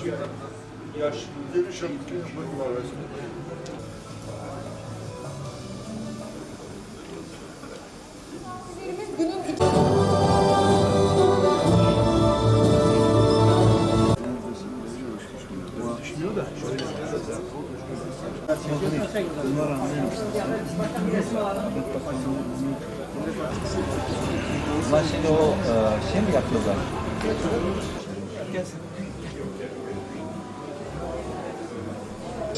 Yaşlı. Geniş yaptık. yapmak şimdi o e, şey mi yapıyorlar?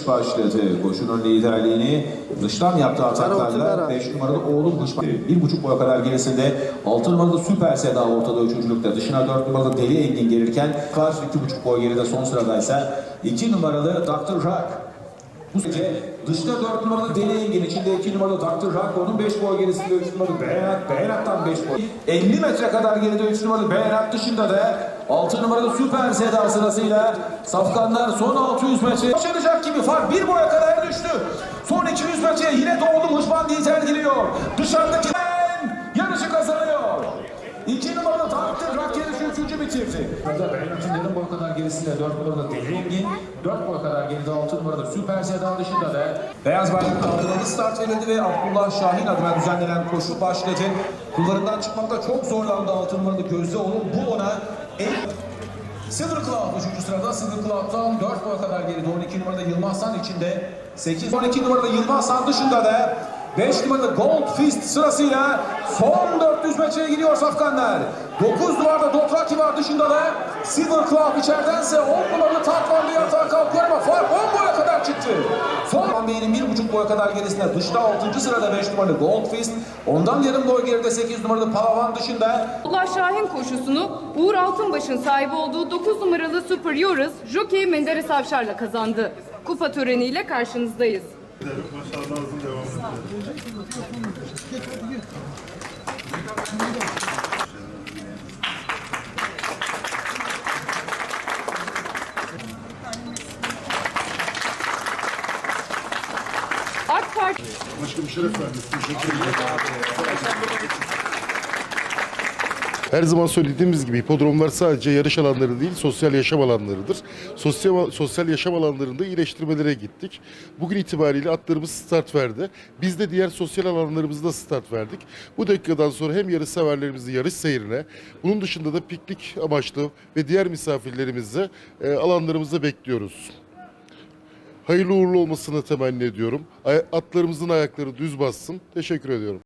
Başladı. Koşunun liderliğini dıştan yaptığı ataklarla 5 numaralı oğlum Hışman. Bir buçuk boya kadar gerisinde 6 numaralı Süper Seda ortada üçüncülükte. Dışına 4 numaralı Deli Engin gelirken Kars 2,5 boy geride son sıradaysa 2 numaralı Dr. Jack. Bu gece dışta 4 numaralı Deli Engin, içinde 2 numaralı Dr. Jack, onun 5 boy gerisinde 3 numaralı Berat, Berat'tan 5 boy. 50 metre kadar geride 3 numaralı Berat dışında da 6 numaralı Süper Seda sırasıyla Safkanlar son 600 metre başaracak gibi fark bir boya kadar düştü. Son 200 metreye yine Doğulu Hışman lider giriyor. Dışarıdaki yarışı kazanıyor. 2 numaralı Dr. Jack yarışı 3. bitirdi. Burada yarım boy kadar gerisinde 4 numaralı Deli Engin, 4 boy kadar geride 6 numaralı Süper Seda dışında da Beyaz bayrak kaldırıldı start verildi ve Abdullah Şahin adına düzenlenen koşu başladı. Kullarından çıkmakta çok zorlandı 6 numaralı Gözde Oğlu. Bu ona en Silver Cloud 3. sırada Silver Cloud'dan 4 boy kadar geride 12 numarada Yılmaz Han içinde 8 12 numarada Yılmaz Han dışında da 5 numarada Gold Fist sırasıyla son 400 metreye gidiyor Safkanlar. 9 numarada Dotraki var dışında da Silver Cloud içeridense 10 numaralı Tatvan diye atağa kalkıyor ama fark 10 boya kadar çıktı. Son Bey'in 1,5 boya kadar gerisinde dışta 6. sırada 5 numaralı Gold Fist. Ondan yarım boy geride 8 numaralı Palavan dışında Abdullah Şahin koşusunu Uğur Altınbaş'ın sahibi olduğu 9 numaralı Super Yours Jockey Menderes Avşar'la kazandı. Kupa töreniyle karşınızdayız. Başarılarınızın devamı. AK Parti Başkanım şeref verdiniz. Teşekkür ederim. Her zaman söylediğimiz gibi hipodromlar sadece yarış alanları değil, sosyal yaşam alanlarıdır. Sosyal, sosyal yaşam alanlarında iyileştirmelere gittik. Bugün itibariyle atlarımız start verdi. Biz de diğer sosyal alanlarımızda start verdik. Bu dakikadan sonra hem yarış severlerimizi yarış seyrine, bunun dışında da piknik amaçlı ve diğer misafirlerimizi e, alanlarımızda bekliyoruz. Hayırlı uğurlu olmasını temenni ediyorum. Atlarımızın ayakları düz bassın. Teşekkür ediyorum.